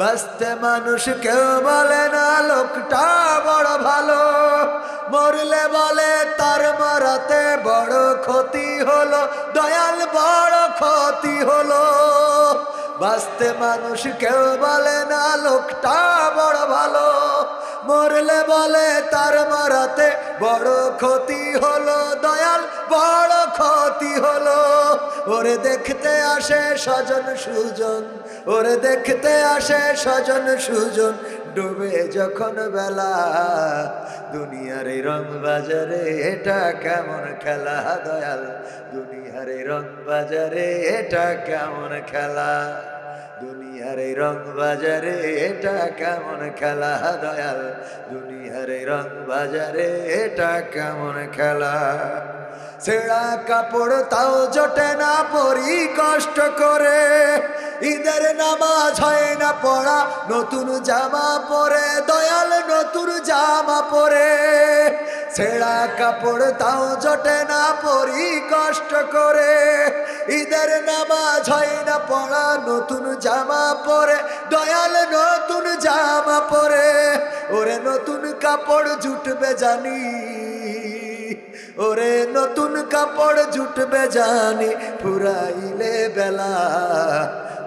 বাঁচতে মানুষ কেউ বলে না, লোকটা বড় ভালো। মরলে বলে, তার মরাতে বড় ক্ষতি হলো, দয়াল বড় ক্ষতি হলো। বাঁচতে মানুষ কেউ বলে না, লোকটা বড় ভালো। মরলে বলে, তার মরাতে বড় ক্ষতি হলো, দয়াল বড় ক্ষতি হলো। ওরে দেখতে আসে স্বজন সুজন, ওরে দেখতে আসে স্বজন সুজন, ডুবে যখন বেলা, দুনিয়ার রং বাজারে এটা কেমন খেলা দয়াল? দুনিয়ার রং বাজারে এটা কেমন খেলা? দুনিয়ার এই রং বাজারে, এটা কেমন খেলা দয়াল? দুনিয়ার এই রং বাজারে, এটা কেমন খেলা? ছেঁড়া কাপড় তাও জোটে না, পরি কষ্ট করে। ঈদের নামাজ হয় না পড়া, নতুন জামা পরে, দয়াল নতুন জামা পরে। ছেঁড়া কাপড় তাও জোটে না, পরি কষ্ট করে। ঈদের নামাজ হয় না পড়া, নতুন জামা পরে, দয়াল নতুন জামা পরে। ওরে নতুন কাপড় জুটবে জানি, ওরে নতুন কাপড় জুটবে জানি, ফুরাইলে বেলা।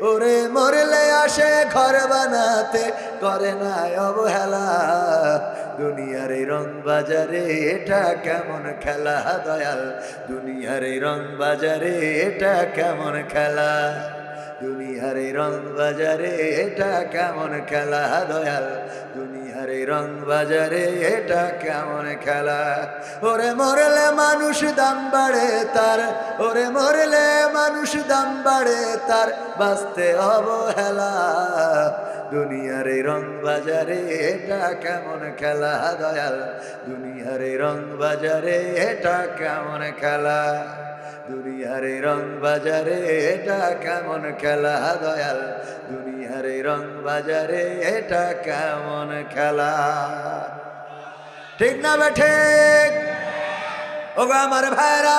ওরে মরলে আসে ঘর বানাতে, করে না অবহেলা। দুনিয়ার এই রং বাজারে এটা কেমন খেলা, দয়াল? দুনিয়ার এই রং বাজারে এটা কেমন খেলা? দুনিয়ার রং বাজারে, এটা কেমন খেলা, দয়াল? দুনিয়ার রং বাজারে, এটা কেমন খেলা? ওরে মরলে মানুষ দাম বাড়ে তার, ওরে মরলে মানুষ দাম বাড়ে তার, বাঁচতে অবহেলা। দুনিয়ার রং বাজারে, এটা কেমন খেলা, দয়াল? দুনিয়ার রং বাজারে, এটা কেমন খেলা? দুনিয়ার রং বাজারে, এটা কেমন খেলা দয়াল? দুনিয়ারে রং বাজারে, এটা কেমন খেলা? ঠিক না বেঠে ওগো আমার ভাইরা